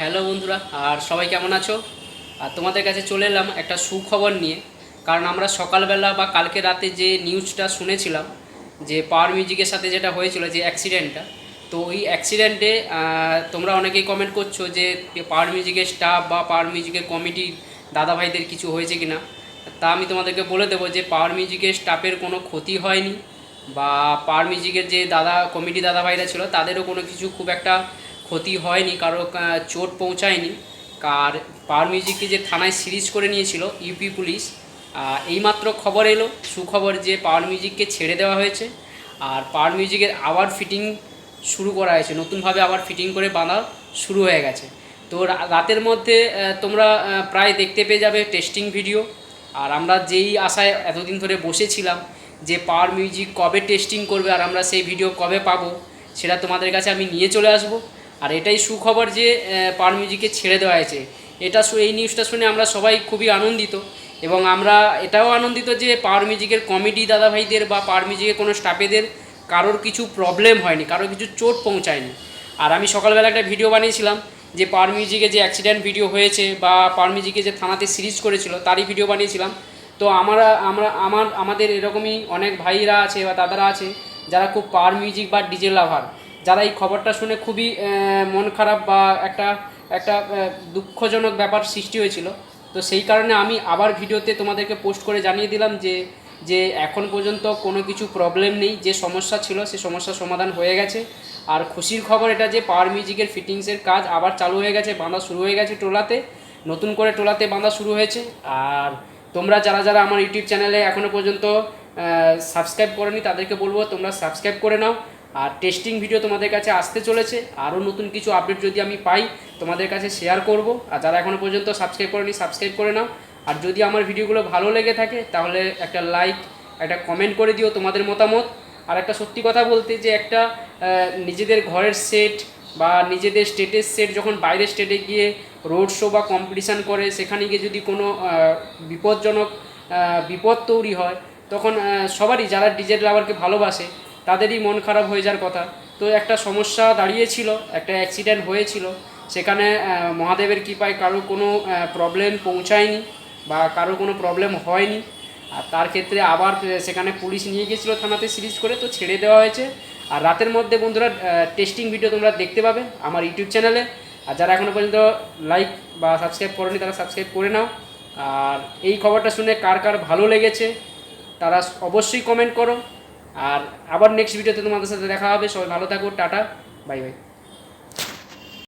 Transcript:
Hello বন্ধুরা, আর সবাই কেমন আছো? আর তোমাদের কাছে চলে এলাম একটা সুখবর নিয়ে। কারণ আমরা সকালবেলা বা কালকে রাতে যে নিউজটা শুনেছিলাম, যে পাওয়ার মিউজিকের সাথে যেটা হয়েছিল যে অ্যাক্সিডেন্টটা তো ওই অ্যাক্সিডেন্টে তোমরা অনেকেই কমেন্ট করছ যে পাওয়ার মিউজিকের স্টাফ বা পাওয়ার মিউজিকের কমিটির দাদাভাইদের কিছু হয়েছে কিনা। তা আমি তোমাদেরকে বলে দেবো যে পাওয়ার মিউজিকের স্টাফের কোনো ক্ষতি হয়নি, বা পাওয়ার মিউজিকের যে দাদা, কমিটি দাদা ভাইরা ছিল, তাদেরও কোনো কিছু খুব একটা ক্ষতি হয়নি, কারও চোট পৌঁছায়নি। কার পাওয়ার মিউজিককে যে থানায় সিরিজ করে নিয়েছিল ইউপি পুলিশ এইমাত্র খবর এলো, সুখবর যে পাওয়ার মিউজিককে ছেড়ে দেওয়া হয়েছে, আর পাওয়ার মিউজিকের আবার ফিটিং শুরু করা হয়েছে, নতুনভাবে আবার ফিটিং করে বাঁধা শুরু হয়ে গেছে। তো রাতের মধ্যে তোমরা প্রায় দেখতে পেয়ে যাবে টেস্টিং ভিডিও, আর আমরা যেই আশায় এতদিন ধরে বসেছিলাম যে পাওয়ার মিউজিক কবে টেস্টিং করবে আর আমরা সেই ভিডিও কবে পাবো, সেটা তোমাদের কাছে আমি নিয়ে চলে আসব। আর এটাই সুখবর যে পার মিউজিককে ছেড়ে দেওয়া হয়েছে। এটা এই নিউজটা শুনে আমরা সবাই খুবই আনন্দিত এবং আমরা এটাও আনন্দিত যে পাওয়ার মিউজিকের কমিটি দাদাভাইদের বা পাওয়ার মিউজিকের কোনো স্টাফেদের কারোর কিছু প্রবলেম হয়নি, কারোর কিছু চোট পৌঁছায়নি। আর আমি সকালবেলা একটা ভিডিও বানিয়েছিলাম যে পাওয়ার মিউজিকে যে অ্যাক্সিডেন্ট ভিডিও হয়েছে বা পাওয়ার মিউজিকে যে থানাতে সিরিজ করেছিল, তারই ভিডিও বানিয়েছিলাম। তো আমরা আমরা, আমার, আমাদের এরকমই অনেক ভাইরা আছে বা দাদারা আছে যারা খুব পাওয়ার মিউজিক বা ডিজে লাভার যারা এই খবরটা শুনে খুবই মন খারাপ বা একটা একটা দুঃখজনক ব্যাপার সৃষ্টি হয়েছিল। তো সেই কারণে আমি আবার ভিডিওতে তোমাদেরকে পোস্ট করে জানিয়ে দিলাম যে যে এখন পর্যন্ত কোনো কিছু প্রবলেম নেই, যে সমস্যা ছিল সে সমস্যার সমাধান হয়ে গেছে। আর খুশির খবর এটা যে পাওয়ার মিউজিকের ফিটিংসের কাজ আবার চালু হয়ে গেছে, বাঁধা শুরু হয়ে গেছে টোলাতে, নতুন করে টোলাতে বাঁধা শুরু হয়েছে। আর তোমরা যারা যারা আমার ইউটিউব চ্যানেলে এখনও পর্যন্ত সাবস্ক্রাইব করনি তাদেরকে বলব তোমরা সাবস্ক্রাইব করে নাও। আর টেস্টিং ভিডিও তোমাদের কাছে আসতে চলেছে। আরও নতুন কিছু আপডেট যদি আমি পাই, তোমাদের কাছে শেয়ার করব। আর যারা এখনও পর্যন্ত সাবস্ক্রাইব করেনি সাবস্ক্রাইব করে নাও। আর যদি আমার ভিডিওগুলো ভালো লেগে থাকে, তাহলে একটা লাইক একটা কমেন্ট করে দিও তোমাদের মতামত। আর একটা সত্যি কথা বলতে, যে একটা নিজেদের ঘরের সেট বা নিজেদের স্টেটের সেট যখন বাইরের স্টেটে গিয়ে রোড শো বা কম্পিটিশান করে, সেখানে গিয়ে যদি কোনো বিপজ্জনক বিপদ তৈরি হয়, তখন সবারই, যারা ডিজে লাভারকে ভালোবাসে তাদেরই মন খারাপ হয়ে যাওয়ার কথা। তো একটা সমস্যা দাঁড়িয়েছিল, একটা অ্যাক্সিডেন্ট হয়েছিল। সেখানে মহাদেবের কৃপায় কারও কোনো প্রবলেম পৌঁছায়নি বা কারও কোনো প্রবলেম হয়নি। আর তার ক্ষেত্রে আবার সেখানে পুলিশ নিয়ে গেছিল থানাতে সিরিজ করে, তো ছেড়ে দেওয়া হয়েছে। আর রাতের মধ্যে বন্ধুরা টেস্টিং ভিডিও তোমরা দেখতে পাবে আমার ইউটিউব চ্যানেলে আর যারা এখনও পর্যন্ত লাইক বা সাবস্ক্রাইব করেনি, তারা সাবস্ক্রাইব করে নাও। আর এই খবরটা শুনে কার কার ভালো লেগেছে, তারা অবশ্যই কমেন্ট করো। আর আবার নেক্সট ভিডিওতে তোমাদের সাথে দেখা হবে। সবাই ভালো থাকো টাটা বাই বাই